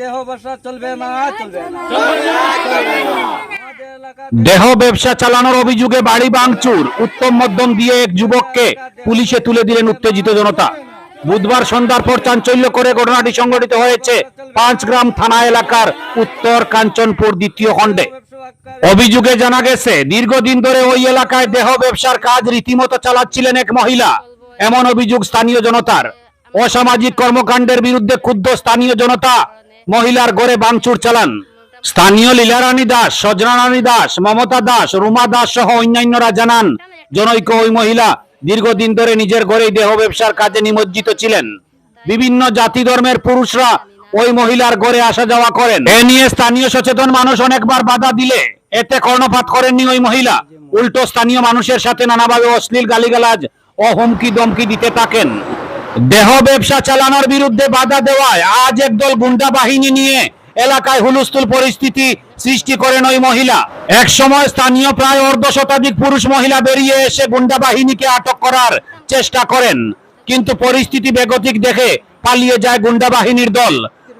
দেহ বসা চলবে না চলবে। না দেহ ব্যবসা চালানোর অভিযোগে বাড়ি ভাঙচুর। উত্তম মধ্যম দিয়ে এক যুবককে পুলিশে তুলে দিলেন উত্তেজিত জনতা। বুধবার সন্ধ্যার পর চাঞ্চল্য করে ঘটনাটি সংঘটিত হয়েছে পাঁচ গ্রাম থানা এলাকার উত্তর কাঞ্চনপুর দ্বিতীয় খণ্ডে। অভিযোগে জানা গেছে, দীর্ঘদিন ধরে ওই এলাকায় দেহ ব্যবসার কাজ রীতিমতো চালাচ্ছিলেন এক মহিলা। এমন অভিযোগ স্থানীয় জনতার। অসামাজিক কর্মকাণ্ডের বিরুদ্ধে ক্ষুব্ধ স্থানীয় জনতা। মহিলার গড়ে বাংচুর চালান। স্থানীয় লীলারানী দাস সজনা রানী দাস, মমতা দাস, রুমা দাস সহ অন্যান্যরা জানান, জনৈক ওই মহিলা দীর্ঘদিন ধরে নিজের ঘরেই দেহ ব্যবসার কাজে নিমজ্জিত ছিলেন। বিভিন্ন জাতি ধর্মের পুরুষরা ওই মহিলার ঘরে আসা যাওয়া করেন। এ নিয়ে স্থানীয় সচেতন মানুষ অনেকবার বাধা দিলে এতে কর্ণপাত করেননি ওই মহিলা। উল্টো স্থানীয় মানুষের সাথে নানাভাবে অশ্লীল গালিগালাজ ও হুমকি দমকি দিতে থাকেন। দেহ ব্যবসা চালানোর বিরুদ্ধে বাধা দেওয়ায় আজ একদল গুন্ডা বাহিনী নিয়ে এলাকায় হুলস্থুল পরিস্থিতি সৃষ্টি করেন ওই মহিলা। এক সময় স্থানীয় প্রায় অর্ধ শতাধিক পুরুষ মহিলা বেরিয়ে এসে গুন্ডা বাহিনীকে আটক করার চেষ্টা করেন। কিন্তু পরিস্থিতি বেগতিক দেখে পালিয়ে যায় গুন্ডা বাহিনীর দল।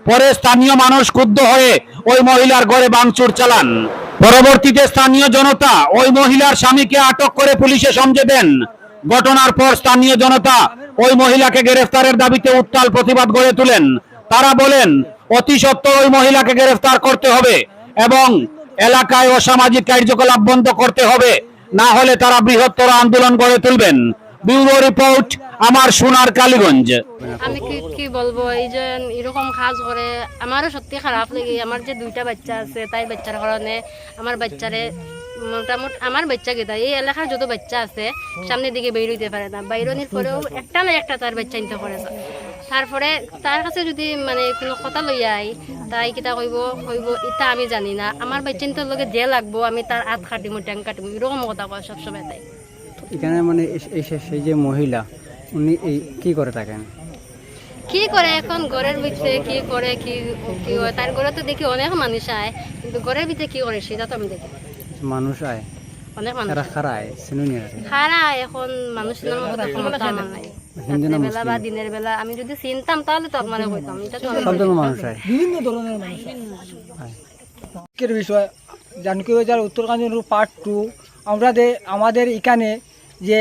পরে স্থানীয় মানুষ ক্ষুব্ধ হয়ে ওই মহিলার ঘরে বাংচুর চালান। পরবর্তীতে স্থানীয় জনতা ওই মহিলার স্বামীকে আটক করে পুলিশে সমঝে দেন। ঘটনার পর স্থানীয় জনতা ওই মহিলাকে গ্রেফতারের দাবিতে উত্তাল প্রতিবাদ গড়ে তোলেন। তারা বলেন, অতি সত্বর ওই মহিলাকে গ্রেফতার করতে হবে এবং এলাকায় অসামাজিক কার্যকলাপ বন্ধ করতে হবে। না হলে তারা বৃহত্তর আন্দোলন গড়ে তুলবেন। ব্যুরো রিপোর্ট, আমার সোনার কালীগঞ্জ। আমি কি কি বলব, এই যে এরকম কাজ করে, আমারও সত্যি খারাপ লাগে। আমার যে দুইটা বাচ্চা আছে, তাই বাচ্চার কারণে আমার বাচ্চারে মোটামুটি আমার বাচ্চা গেতা এই এলাকার যত বাচ্চা আছে সামনের দিকে বের হইতে পারে না। বাইরনির পরেও একটা না একটা তার বাচ্চা নিতে পারে। তারপরে তার কাছে যদি মানে কোনো কথা লইয়া আই তাই কিতা কইব কইব ইটা আমি জানি না। আমার বাচ্চা নিতে লগে যে লাগবো আমি তার হাত কাটিমো ট্যাং কাটিমো। এরকম কথা কয় সবসময় তাই। এখানে মানে সেই যে মহিলা উনি এই কি করে থাকেন? কি করে এখন? ঘরের ভিতরে কি করে কি কি হয়? তার ঘরে তো দেখি অনেক মানুষ আয় কিন্তু ঘরের ভিতরে কি করে সেটা তো আমি দেখি। মানুষ আয়। অনেক মানুষ তারা খারায় চিনুনি আছে খারা এখন মানুষ নামের কথা ক্ষমতা আমার নাই। হিন্দু না রাত্রে বেলা বা দিনের বেলা আমি যদি চিনতাম তাহলে তো আপনারা কইতাম। এটা তো সব ধরনের মানুষ আয়। বিভিন্ন ধরনের মানুষ আজকের বিষয় জানকী বাজার উত্তরকাঞ্চন পার্ট টু আমরা আমাদের এখানে যে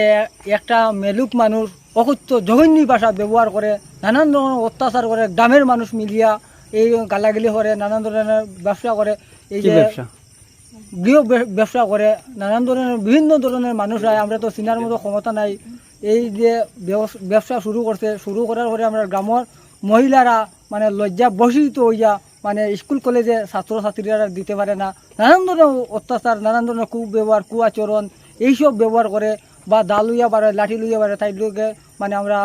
একটা মেলুক মানুষ অকথ্য জঘন্য ভাষা ব্যবহার করে নানান ধরনের অত্যাচার করে গ্রামের মানুষ মিলিয়া এই গালাগালি করে নানান ধরনের ব্যবসা করে এই যে ব্যবসা? গৃহ ব্যবসা করে, নানান ধরনের, বিভিন্ন ধরনের মানুষ হয় আমরা তো চিনার মতো ক্ষমতা নাই। এই যে ব্যবসা শুরু করছে, শুরু করার পরে আমরা গ্রামের মহিলারা মানে লজ্জা বসিত হইয়া মানে স্কুল, কলেজে ছাত্রছাত্রীরা দিতে পারে না। নানান ধরনের অত্যাচার, নানান ধরনের কু ব্যবহার কু আচরণ এইসব ব্যবহার করে বা দা লইয়া পারে, লাঠি লইয়া পারে, তাই লোকে মানে আমরা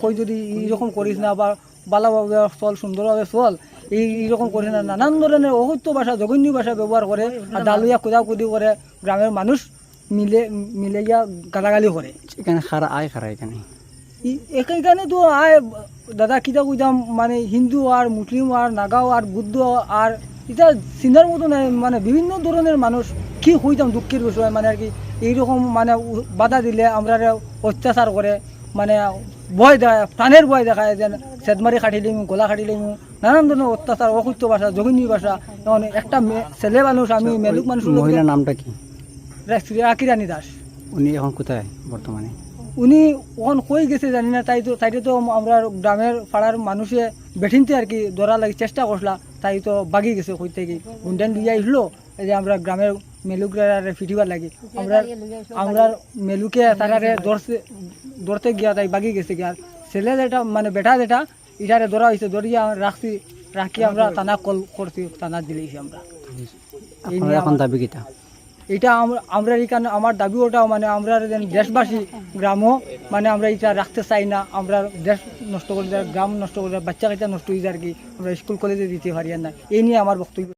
কই যদি এইরকম করিস না বা ভালোভাবে চল, সুন্দরভাবে চল। এইরকম করিস না নানান ধরনের অসত্য ভাষা জঘন্য ভাষা ব্যবহার করে আর দালুইয়া কুদাকুদি করে গ্রামের মানুষ মিলে মিলে গিয়া গালাগালি করে। এখানে খারা আয় খারা এখানে। এখানে তো আয় দাদা কিতা কইতাম মানে হিন্দু আর মুসলিম আর নাগাও আর বুদ্ধ আর এটা চিনার মতো নাই মানে বিভিন্ন ধরনের মানুষ কি হইতাম দুঃখের বিষয় মানে আর কি এইরকম মানে বাধা দিলে আমরা অত্যাচার করে। মানে ভয় দেখায় প্রাণের ভয় দেখায় যেন সেদমারি খাটি লিমু গোলা খাটি লিমু নানান ধরনের অত্যাচার অকুত্য ভাষা জঘন্য ভাষা। যেমন একটা ছেলে মানুষ আমি মেলুক মানুষ মহিলার নামটা কি? রাকিরানী দাস। উনি এখন কোথায় বর্তমানে? উনি ওখান কই গেছে জানি না তাই তো তাইতে তো আমরা গ্রামের পাড়ার মানুষে বেঠিনতে আর কি ধরা লাগি চেষ্টা করলা তাই তো বাগি গেছে কই থেকে। গুন্ডান লুইয়া আসলো এই যে আমরা গ্রামের মেলুকরা ফিটিবার লাগে। আমরা আমরা মেলুকে তারারে ধরতে ধরতে গিয়া তাই বাগি গেছে গিয়া। ছেলে যেটা মানে বেটা যেটা ইটারে ধরা হয়েছে ধরিয়া রাখছি রাখি আমরা থানা কল করছি থানা দিলেছি আমরা। এখন দাবি কিটা? এটা আমরা এখানে আমার দাবি ওটাও মানে আমরা দেশবাসী, গ্রামও মানে আমরা এটা রাখতে চাই না। আমরা দেশ নষ্ট করে গ্রাম নষ্ট করে বাচ্চা কাচ্চা নষ্ট হয়ে যায় আর কি আমরা স্কুল কলেজে দিতে পারি না। এই নিয়ে আমার বক্তব্য।